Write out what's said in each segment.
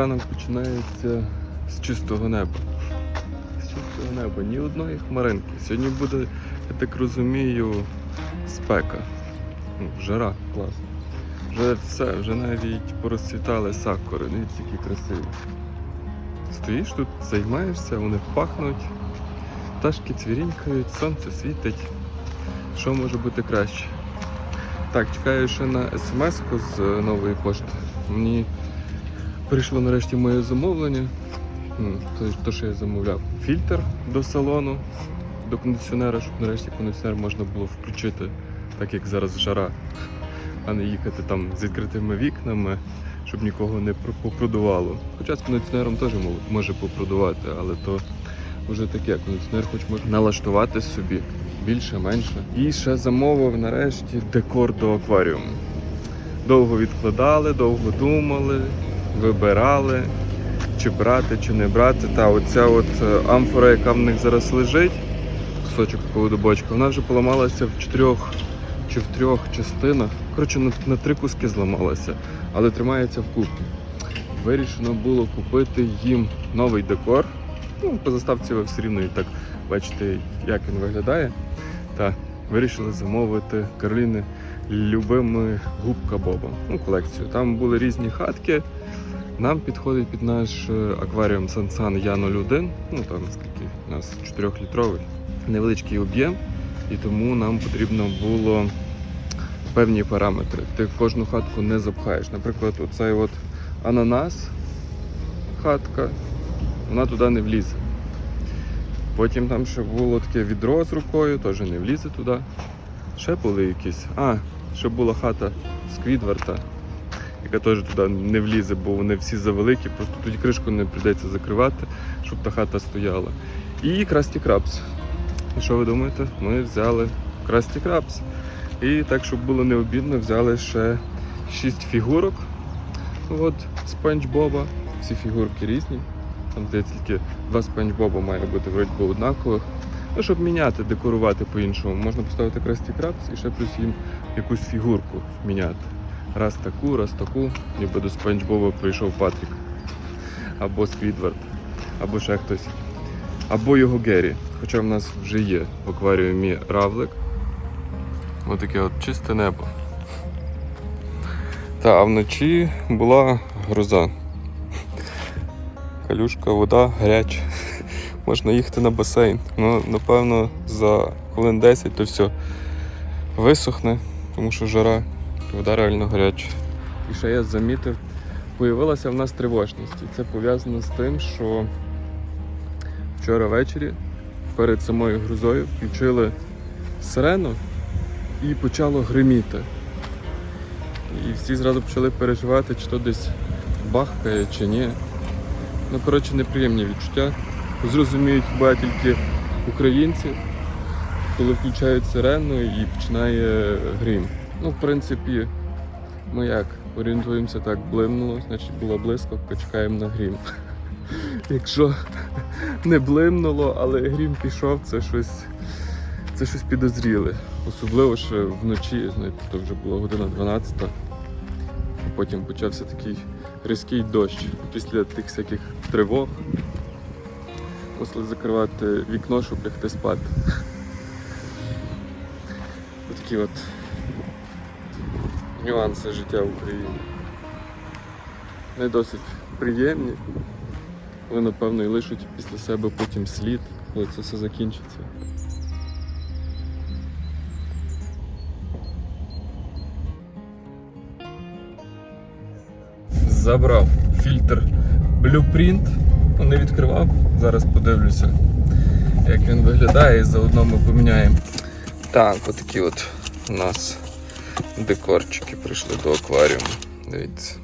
ранок починається з чистого неба. З чистого неба, ні одної хмаринки. Сьогодні буде, я так розумію, спека. Ну, жара, класно. Вже все, вже навіть порозцвітали сакури, дивіться, які красиві. Стоїш тут, займаєшся, вони пахнуть, пташки цвірінькають, сонце світить. Що може бути краще? Так, чекаю ще на смс-ку з нової пошти. Мені прийшло нарешті моє замовлення. То, що я замовляв. Фільтр до салону, до кондиціонера, щоб нарешті кондиціонер можна було включити, так як зараз жара, а не їхати там з відкритими вікнами, щоб нікого не попродувало. Хоча з кондиціонером теж може попродувати, але то вже таке. Кондиціонер хоч може налаштувати собі більше, менше. І ще замовив нарешті декор до акваріуму. Довго відкладали, довго думали, вибирали, чи брати, чи не брати. Та оця от е, амфора, яка в них зараз лежить, кусочок такого дубочка, вона вже поламалася в чотирьох чи в трьох частинах. Коротше, на, на три куски зламалася, але тримається вкупі. Вирішено було купити їм новий декор. Ну, по заставці ви все рівно і так бачите, як він виглядає. Та вирішили замовити Кароліни любими губка Боба. Ну, колекцію. Там були різні хатки. Нам підходить під наш е, акваріум Сансан Я 01. Ну там скільки у нас 4-літровий, невеличкий об'єм, і тому нам потрібно було певні параметри. Ти кожну хатку не запхаєш. Наприклад, оцей от ананас хатка, вона туди не влізе. Потім там ще було таке відро з рукою, теж не влізе туди. Ще були якісь. А, ще була хата Сквідварта, яка теж туди не влізе, бо вони всі завеликі, просто тоді кришку не прийдеться закривати, щоб та хата стояла. І Красті Крабс. І що ви думаєте? Ми взяли Красті Крабс. І так, щоб було не обідно, взяли ще 6 фігурок. От, Спанч Боба. Всі фігурки різні. Там здається тільки два спанч Боба має бути вроді однакових. Ну, щоб міняти, декорувати по-іншому. Можна поставити Красті Крабс і ще плюс їм якусь фігурку міняти. Раз таку, раз таку, ніби до Спанч Боба прийшов Патрік. Або Сквідвард, або ще хтось. Або його Геррі. Хоча в нас вже є в акваріумі равлик. Отаке от чисте небо. Та, а вночі була гроза. Калюшка, вода, гаряча. Можна їхати на басейн. Ну, напевно, за хвилин 10 то все висохне, тому що жара, вода реально гаряча. І ще я замітив, появилася в нас тривожність. І це пов'язано з тим, що вчора ввечері перед самою грозою включили сирену і почало гриміти. І всі зразу почали переживати, чи то десь бахкає, чи ні. Ну, коротше, неприємні відчуття. Зрозуміють хіба тільки українці, коли включають сирену і починає грім. Ну, в принципі, ми як орієнтуємося так, блимнуло, значить була блискавка, чекаємо на грім. Якщо не блимнуло, але грім пішов, це щось, це щось підозріле. Особливо ще вночі, знаєте, то вже була година 12, а потім почався такий різкий дощ після тих всяких тривог. Мусили закривати вікно, щоб лягти спати. Такі от нюанси життя в Україні. Не досить приємні, але напевно і лишуть після себе потім слід, коли це все закінчиться. Забрав фільтр Blueprint, не відкривав, зараз подивлюся, як він виглядає, і заодно ми поміняємо. Так, отакі от у нас декорчики прийшли до акваріуму. Дивіться.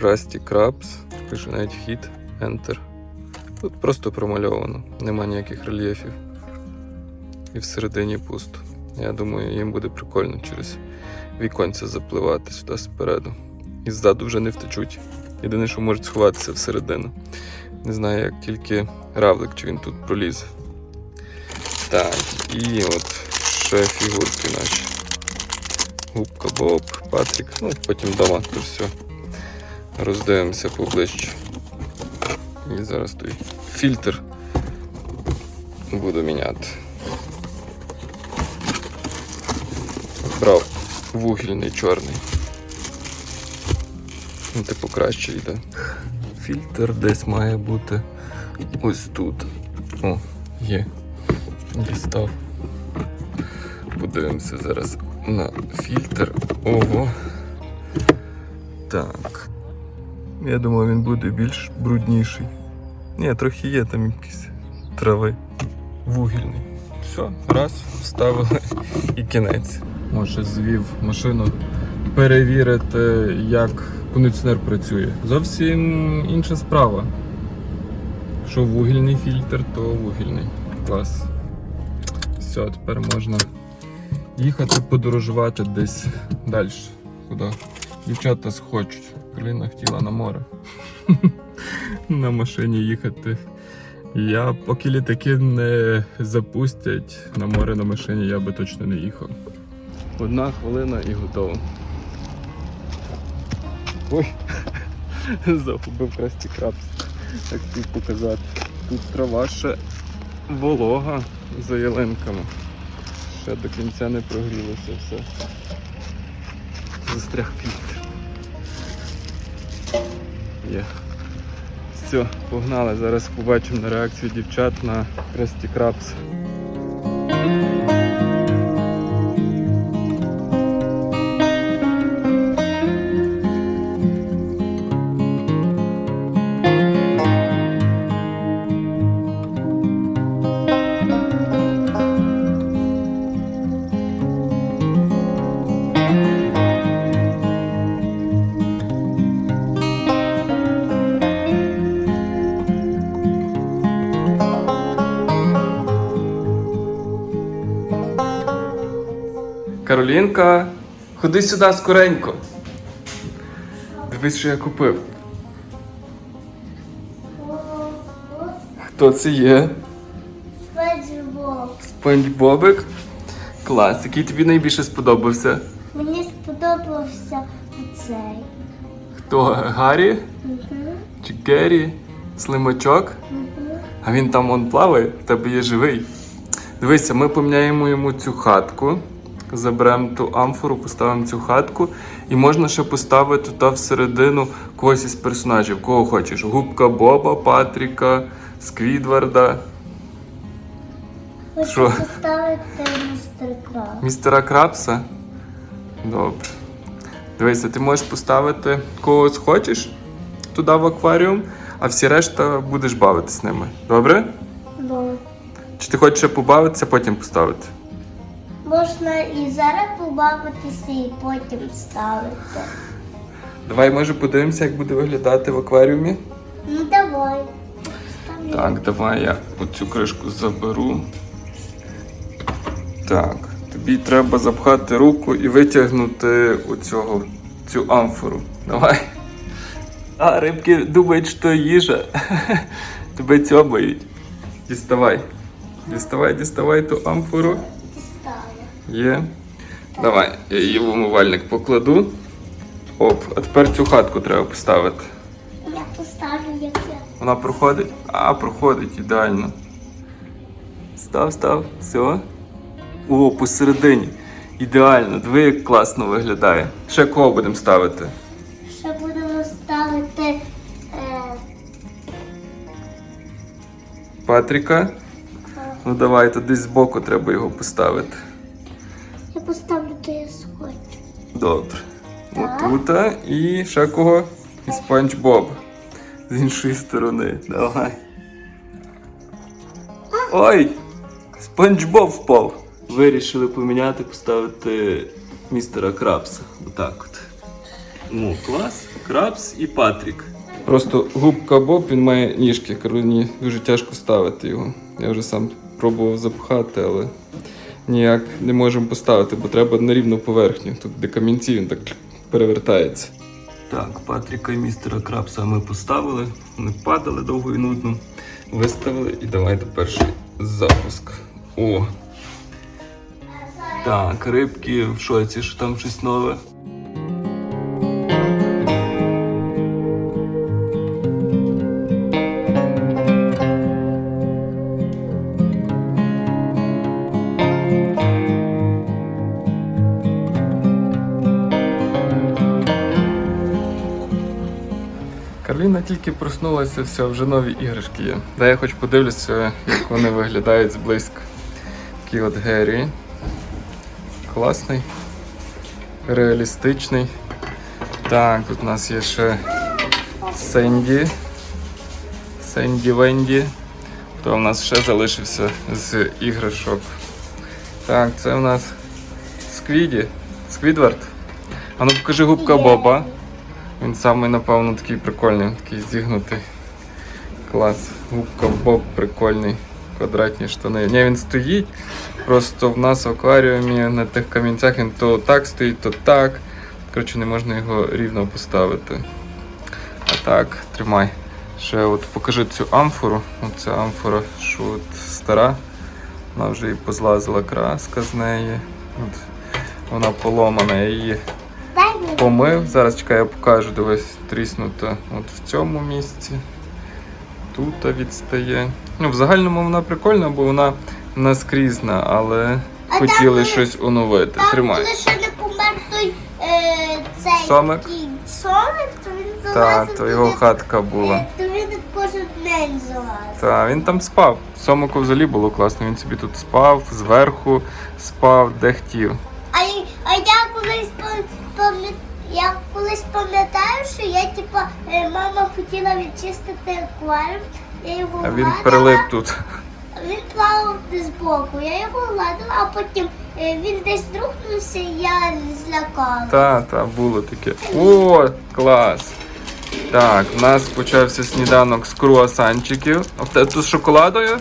Krusty Krabs, пише навіть вхід, Enter. Тут просто промальовано, нема ніяких рельєфів. І всередині пусто. Я думаю, їм буде прикольно через віконця запливати сюди спереду. І ззаду вже не втечуть. Єдине, що можуть сховатися всередину. Не знаю, як тільки равлик, чи він тут пролізе. Так, і от ще фігурки наші. Губка Боб, Патрік, ну потім вдома то все роздивимося поближче. І зараз той фільтр буду міняти. Брав вугільний чорний. Ну, типу краще йде. Фільтр десь має бути ось тут. О, є. Дістав. Подивимося зараз на фільтр. Ого. Так. Я думав, він буде більш брудніший. Ні, трохи є там якісь трави. Вугільний. Все, раз, вставили і кінець. Може, звів машину перевірити, як кондиціонер працює. Зовсім інша справа. Що вугільний фільтр, то вугільний. Клас. Все, тепер можна їхати подорожувати десь далі. Куди дівчата схочуть. Кароліна хотіла на море. на машині їхати. Я поки літаки не запустять на море на машині, я би точно не їхав. Одна хвилина і готово. Ой, загубив красті крабс. Так хотів показати. Тут трава ще волога за ялинками. Ще до кінця не прогрілося все. Застряг фільтр. Є. Все, погнали. Зараз побачимо на реакцію дівчат на Кресті Крабс. Каролінка, ходи сюди скоренько. Дивись, що я купив. Хто це є? Спанчбоб. Спанч Бобик. Клас, який тобі найбільше сподобався? Мені сподобався цей. Хто? Гаррі? Чи Керрі? Слимачок? А він там он плаває, в тебе є живий. Дивися, ми поміняємо йому цю хатку. Заберемо ту амфору, поставимо цю хатку. І можна ще поставити туди всередину когось із персонажів, кого хочеш. Губка Боба, Патріка, Сквідварда, Хочу Що? поставити містер Краб. містера Крабса. Добре. Дивися, ти можеш поставити когось хочеш туди в акваріум, а всі решта будеш бавитися з ними. Добре? Ну, Чи ти хочеш ще побавитися, потім поставити? Можна і зараз побавитися, і потім ставити. Давай, може, подивимося, як буде виглядати в акваріумі. Ну давай. Так, давай я оцю кришку заберу. Так, тобі треба запхати руку і витягнути оцього, цю амфору. Давай. А, рибки думають, що їжа. Тебе цьобають. Діставай. Діставай, діставай ту амфору. Є. Давай, я її в умивальник покладу. Оп, а тепер цю хатку треба поставити. Я поставлю, як я. Вона проходить? А, проходить ідеально. Став, став, все. О, посередині. Ідеально, диви, як класно виглядає. Ще кого будемо ставити? Ще будемо ставити. Е, Патріка? Ну давай, то десь збоку треба його поставити. Добре. Отута і ще кого? І Спанч Боб. З іншої сторони. Давай. Ой! Спанч Боб впав. Вирішили поміняти, поставити містера Крабса. Отак от. Ну, клас. Крабс і Патрік. Просто губка Боб, він має ніжки, Кароліні дуже тяжко ставити його. Я вже сам пробував запхати, але ніяк не можемо поставити, бо треба на рівну поверхню. Тут де камінці він так перевертається. Так, Патріка і містера Крабса ми поставили, вони падали довго і нудно. Виставили і давайте перший запуск. О! Так, рибки в шоці, що там щось нове. Кароліна тільки проснулася, все, вже нові іграшки є. Дай я хоч подивлюся, як вони виглядають зблизька. Такий от Геррі. Класний, реалістичний. Так, тут у нас є ще Сенді. Сенді Венді. То в нас ще залишився з іграшок. Так, це у нас Сквіді. Сквідвард. А ну покажи губка. Боба. Він самий, напевно, такий прикольний, такий зігнутий. Клас. Губка Боб прикольний. Квадратні штани. Ні, він стоїть. Просто в нас в акваріумі на тих камінцях він то так стоїть, то так. Коротше, не можна його рівно поставити. А так, тримай. Ще от покажи цю амфору. Оця амфора, що от стара. Вона вже і позлазила краска з неї. От, вона поломана, її. Помив. Зараз чекай, я покажу, дивись, тріснута от в цьому місці. Тут відстає. Ну, в загальному вона прикольна, бо вона наскрізна, але А хотіли там, щось оновити. Там, Тримай. коли ще не помер той е, цей Сомик? сомик, то він Так, то його туди, хатка була. е, То він кожен день залазив. Та він там спав. Сомику взагалі було класно. Він собі тут спав, зверху спав, де хотів. А, а я колись я колись пам'ятаю, що я типа е, мама хотіла відчистити акваріум, я його А він прилип тут. Він плавав десь збоку, я його гладила, а потім е, він десь рухнувся, і я злякала. Та, та, було таке. О, клас! Так, у нас почався сніданок з круасанчиків. А тут з шоколадою?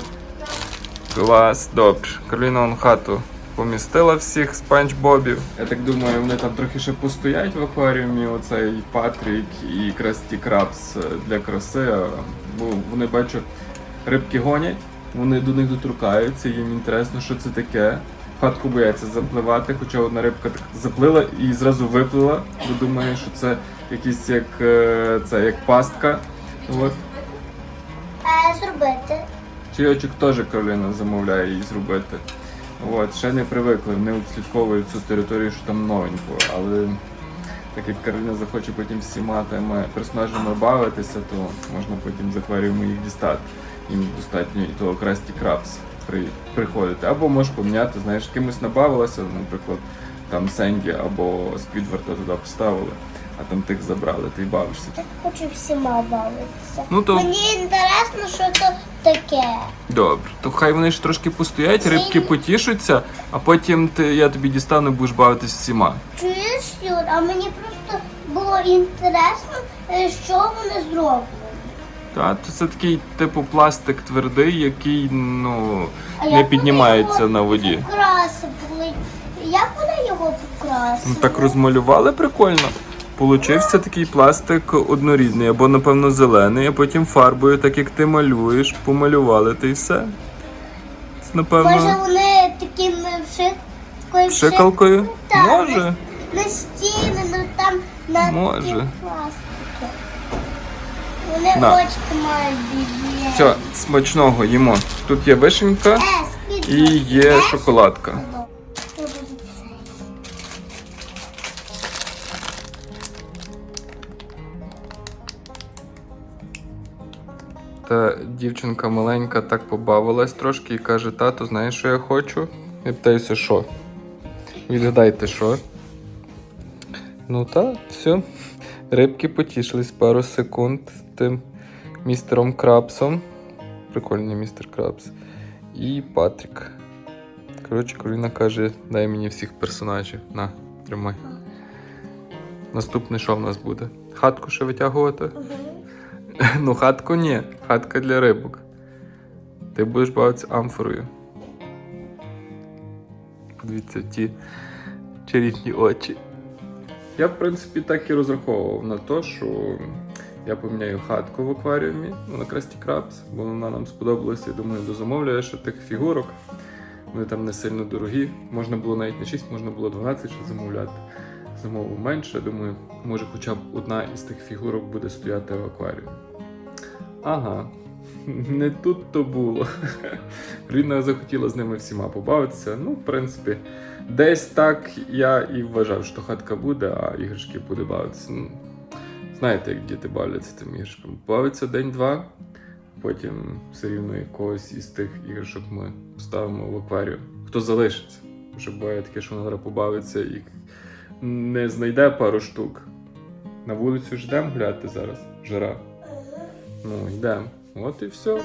Клас, добре. Кароліна вон хату помістила всіх спанч бобів. Я так думаю, вони там трохи ще постоять в акваріумі, оцей Патрік і Красті Крабс для краси. Бо вони бачу, рибки гонять, вони до них доторкаються, їм інтересно, що це таке. В хатку бояться запливати, хоча одна рибка так заплила і зразу виплила, бо думає, що це якийсь як, е, це, як пастка. От. Е, зробити. Чайочок теж Кароліна замовляє їй зробити. От, ще не привикли, вони відслідковують цю територію, що там новенько, але так як Кароліна захоче потім всіма тими персонажами бавитися, то можна потім з акваріуму їх дістати. Їм достатньо і того красті крабс при, приходити. Або можеш поміняти, знаєш, кимось набавилося, наприклад, там Сенді або Сквідварда туди поставили, а там тих забрали, ти бавишся. Я хочу всіма бавитися. Ну, то- Мені інтересно, що то таке. Добре, то хай вони ж трошки постоять, рибки потішуться, а потім ти, я тобі дістану, будеш бавитись всіма. Чуєш, Юр, а мені просто було інтересно, е, що вони зроблять. Та, то це такий типу пластик твердий, який ну, А не як піднімається вони на його воді. Покрасили. Як вони його покрасили? Ну, так розмалювали прикольно. Получився такий пластик однорідний, або, напевно, зелений, а потім фарбою, так як ти малюєш, помалювали та й все. Це, Може вони таким вши... такою пшикалкою? Так, Може. На стіни, ну там на Може. пластики. Вони На. очки мають бібі. Все, смачного їмо. Тут є вишенька Е, і є Е? шоколадка. Та дівчинка маленька так побавилась трошки і каже: тато, знаєш, що я хочу? Я питаюся, що? Відгадайте, що? Ну так, все. Рибки потішились пару секунд з тим містером Крабсом. Прикольний містер Крабс. І Патрік. Коротше, Кароліна каже, дай мені всіх персонажів. На, тримай. Наступне що в нас буде? Хатку ще витягувати? Ну, хатку ні. Хатка для рибок. Ти будеш бавитися амфорою. Подивіться ті чарівні очі. Я, в принципі, так і розраховував на те, що я поміняю хатку в акваріумі на Красті Крабс, бо вона нам сподобалася. Я думаю, дозамовлює ще тих фігурок. Вони там не сильно дорогі. Можна було навіть не 6, можна було 12 ще замовляти. Замовив менше. Думаю, може хоча б одна із тих фігурок буде стояти в акваріумі. Ага, не тут то було. Рідна захотіла з ними всіма побавитися. Ну, в принципі, десь так я і вважав, що хатка буде, а іграшки буде бавитися. Ну, знаєте, як діти бавляться тим іграшками. Бавиться день-два, потім все рівно якогось із тих іграшок ми ставимо в акваріум. Хто залишиться? Вже буває таке, що вона побавиться і не знайде пару штук. На вулицю ж йдемо гуляти зараз. Жара. Ну, йдемо. От і все.